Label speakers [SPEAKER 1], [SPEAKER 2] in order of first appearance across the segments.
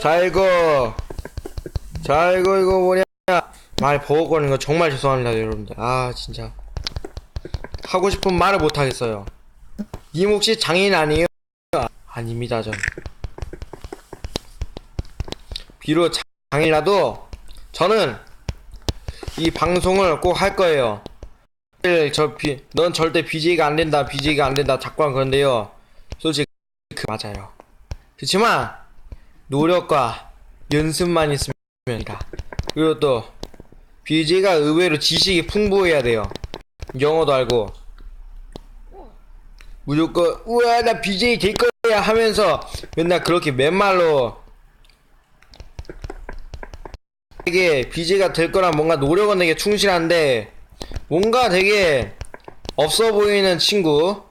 [SPEAKER 1] 자 이거. 자 이거 이거 뭐냐. 말 버벅거리는 거 정말 죄송합니다 여러분들. 아 진짜. 하고 싶은 말을 못 하겠어요. 님 혹시 장인 아니에요? 아닙니다 전. 비록 장인이라도 저는 이 방송을 꼭 할 거예요. 저 비, 넌 절대 BJ가 안 된다 BJ가 안 된다 자꾸 그런데요. 솔직히 그 맞아요. 그렇지만 노력과 연습만 있으면 됩니다. 그리고 또 BJ가 의외로 지식이 풍부해야 돼요. 영어도 알고 무조건 우와 나 BJ 될 거야 하면서 맨날 그렇게 맨말로 되게 BJ가 될 거란 뭔가 노력은 되게 충실한데 뭔가 되게 없어 보이는 친구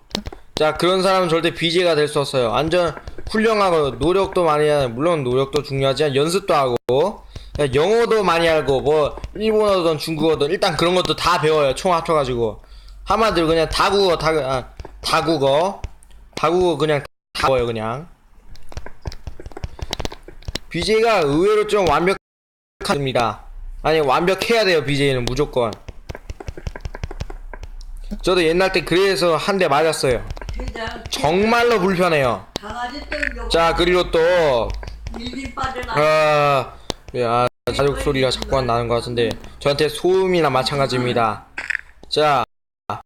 [SPEAKER 1] 자 그런 사람은 절대 BJ가 될 수 없어요 완전 훌륭하고 노력도 많이 하는 물론 노력도 중요하지만 연습도 하고 야, 영어도 많이 알고 뭐 일본어든 중국어든 일단 그런 것도 다 배워요. 총 합쳐가지고. 한마디로 그냥 다국어 다, 아, 다국어. 다국어 그냥 다 배워요 그냥. BJ가 의외로 좀 완벽합니다. 아니 완벽해야 돼요 BJ는 무조건. 저도 옛날 때 그래서 한 대 맞았어요 정말로 불편해요 자 그리고 또 아, 예, 아, 가족 소리가 자꾸 나는 것 같은데 저한테 소음이나 마찬가지입니다. 자,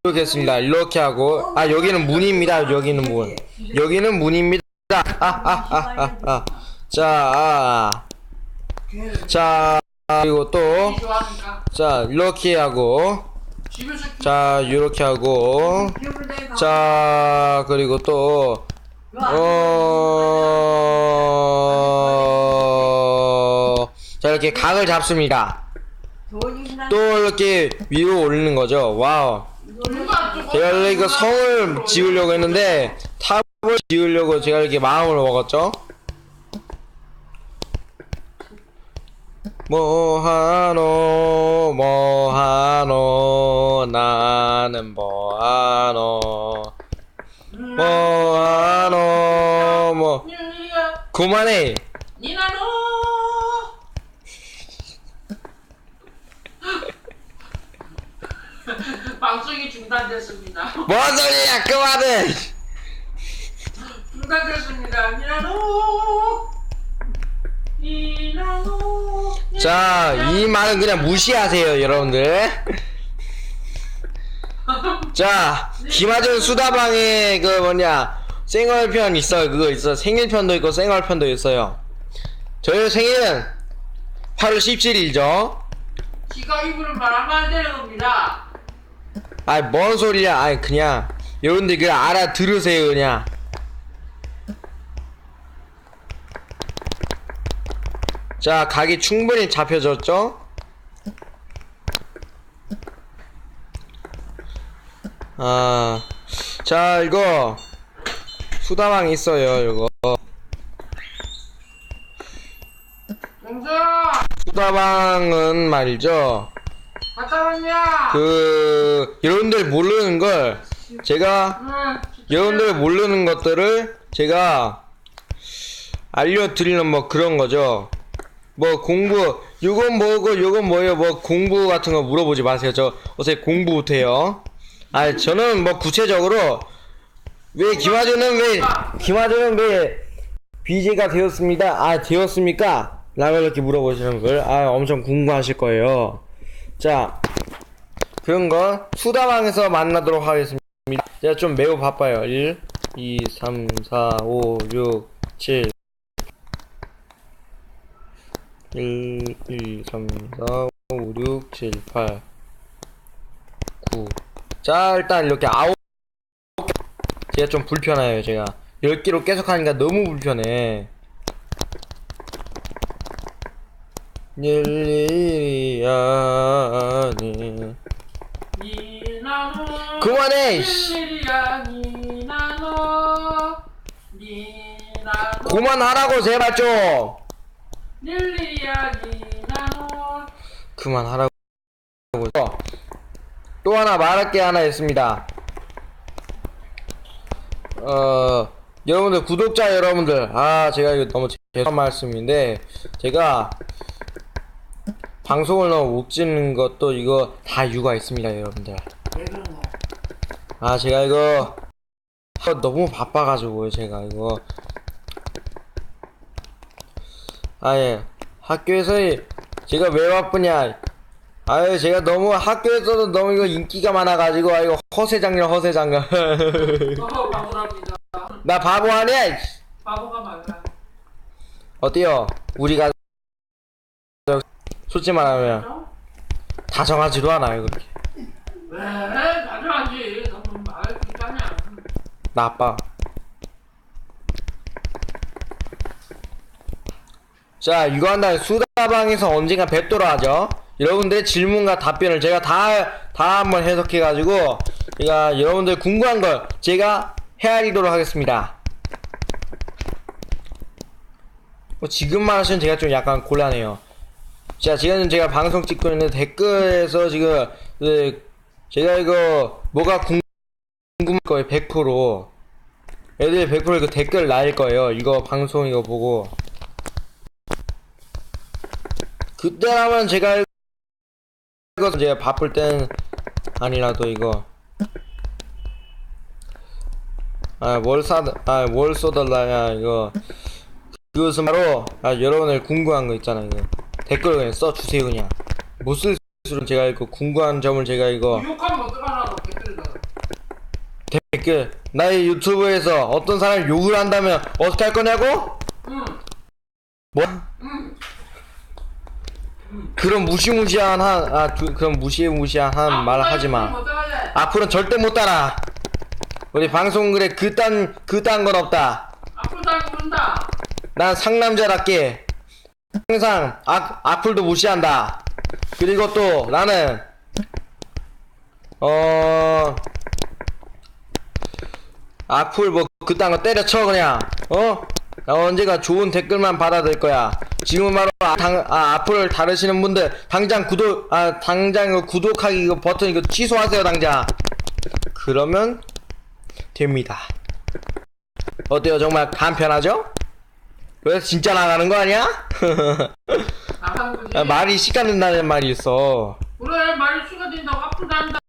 [SPEAKER 1] 이렇게 했습니다. 이렇게 하고 아 여기는 문입니다. 여기는 문. 여기는 문입니다. 아, 아, 아, 아, 아. 자, 아. 자 그리고 또 자 이렇게 하고 자 이렇게 하고 자 그리고 또 어... 자 이렇게 각을 잡습니다. 또 이렇게 위로 올리는 거죠. 와우. 제가 원래 이거 성을 지으려고 했는데 탑을 지으려고 제가 이렇게 마음을 먹었죠. 뭐하노 뭐하노 나는 뭐하노 뭐하노 뭐. 그만해.
[SPEAKER 2] 니나노. 방송이 중단됐습니다.
[SPEAKER 1] 뭔 소리야 그만해.
[SPEAKER 2] 중단됐습니다. 니나노. 니나노
[SPEAKER 1] 자 이 말은 그냥 무시하세요 여러분들. 자 김하준 수다방에 그 뭐냐 생얼편 있어요. 그거 있어 생일편도 있고 생얼편도 있어요. 저희 생일은 8월 17일이죠.
[SPEAKER 2] 지가 입으로 말하면 안 되는 겁니다.
[SPEAKER 1] 아이 뭔 소리야. 아이 그냥 여러분들 그냥 알아들으세요 그냥 자 각이 충분히 잡혀졌죠 아 자 이거 수다방 있어요 이거 수다방은 말이죠? 그 여러분들 모르는 걸 제가
[SPEAKER 2] 응.
[SPEAKER 1] 여러분들 모르는 것들을 제가 알려드리는 뭐 그런 거죠. 뭐 공부, 요건 뭐고, 요건 뭐예요? 뭐 공부 같은 거 물어보지 마세요. 저 어제 공부 못해요. 아, 저는 뭐 구체적으로 왜 김하준은 왜 김하준은 왜 BJ가 되었습니다. 아, 되었습니까? 라고 이렇게 물어보시는 걸 아, 엄청 궁금하실 거예요. 자, 그런 거 수다방에서 만나도록 하겠습니다. 제가 좀 매우 바빠요. 1, 2, 3, 4, 5, 6, 7. 1, 2, 3, 4, 5, 6, 7, 8, 9. 자, 일단 이렇게 아홉 제가 좀 불편해요, 제가. 10개로 계속 하니까 너무 불편해. 일일이 아니. 그만해, 그만하라고, 제발 좀!
[SPEAKER 2] 일일이야 니나노
[SPEAKER 1] 그만하라고. 또 하나 말할 게 하나 있습니다. 어, 여러분들, 구독자 여러분들. 아, 제가 이거 너무 죄송한 말씀인데 제가 방송을 너무 못 찍는 것도 이거 다 이유가 있습니다 여러분들? 아 제가 이거 아, 너무 바빠가지고요 제가 이거 아예 학교에서 제가 왜 바쁘냐 아유 제가 너무 학교에서도 너무 이거 인기가 많아가지고 아 이거
[SPEAKER 2] 어, 바보랍니다.
[SPEAKER 1] 나 바보 아니야
[SPEAKER 2] 바보가 맞아.
[SPEAKER 1] 어때요 우리가 솔직히 말하면
[SPEAKER 2] 어?
[SPEAKER 1] 다정하지도 않아요 그렇게
[SPEAKER 2] 왜? 나중하지. 너무 말을 듣잖냐.
[SPEAKER 1] 나빠. 자, 이거 한 다음에 수다방에서 언젠가 뵙도록 하죠. 여러분들의 질문과 답변을 제가 다, 다 한번 해석해가지고, 제가 여러분들 궁금한 걸 제가 헤아리도록 하겠습니다. 뭐 지금만 하시면 제가 좀 약간 곤란해요. 자, 지금 제가 방송 찍고 있는데 댓글에서 지금, 그, 제가 이거 뭐가 궁 궁금할 거예요, 100%. 애들 100% 이거 댓글 날 거예요. 이거 방송 이거 보고. 그때라면 제가 이거 제가 바쁠 땐 아니라도 이거. 사, 아뭘 쏘달라냐 이거. 그것은 바로 아 여러분들 궁금한 거 있잖아요 이거. 댓글 그냥 써 주세요 그냥. 못 쓸 수록 제가 이거 궁금한 점을 제가 이거
[SPEAKER 2] 욕하면 어떡하라고 댓글에다가.
[SPEAKER 1] 댓글. 나의 유튜브에서 어떤 사람이 욕을 한다면 어떻게 할 거냐고? 그런 무시무시한 한, 아, 두, 그런 무시무시한 한 말을 하지 마. 앞으로는 절대 못 따라. 우리 방송글에 그딴, 그딴 건 없다.
[SPEAKER 2] 앞으로 잘 모른다.
[SPEAKER 1] 난 상남자답게 항상 악, 악플도 무시한다. 그리고 또 나는, 어, 악플 뭐 그딴 거 때려쳐 그냥, 어? 나 언제가 좋은 댓글만 받아들 거야. 지금 바로 아, 당, 아, 악플을 다루시는 분들 당장 구독, 아, 당장 구독하기 이거 버튼 이거 취소하세요 당장. 그러면 됩니다. 어때요? 정말 간편하죠? 그래서 진짜 나가는 거 아니야?
[SPEAKER 2] 나가는 거지.
[SPEAKER 1] 아, 말이 시간 된다는 말이 있어.
[SPEAKER 2] 그래 말이 수가 된다고 앞으로 다닌다.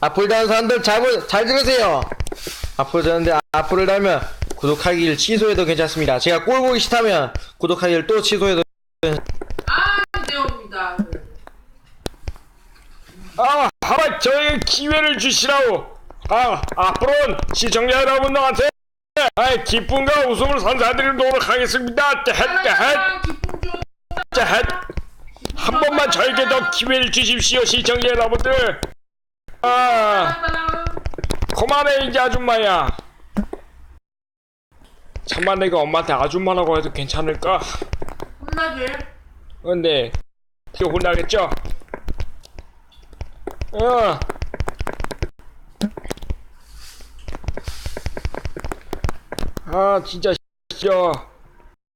[SPEAKER 1] 앞을 다는 사람들 잘, 보- 잘 들으세요. 앞을 다는데 앞을 달면 구독하기를 취소해도 괜찮습니다. 제가 꼴 보기 싫다면 구독하기를 또 취소해도
[SPEAKER 2] 아 되옵니다.
[SPEAKER 3] 아, 하마 저에게 기회를 주시라고. 아, 앞으로는 시청자 여러분들한테 아, 기쁨과 웃음을 선사드리도록 하겠습니다. 헷, 헷,
[SPEAKER 2] 기쁨 좀.
[SPEAKER 3] 헷. 한 번만 저에게 더 기회를 주십시오, 시청자 여러분들. 아,
[SPEAKER 2] 따라따라.
[SPEAKER 3] 그만해 이제 아줌마야. 참만 내가 엄마한테 아줌마라고 해도 괜찮을까?
[SPEAKER 2] 혼나지.
[SPEAKER 3] 근데 이거 혼나겠죠? 어. 아 진짜 싫어.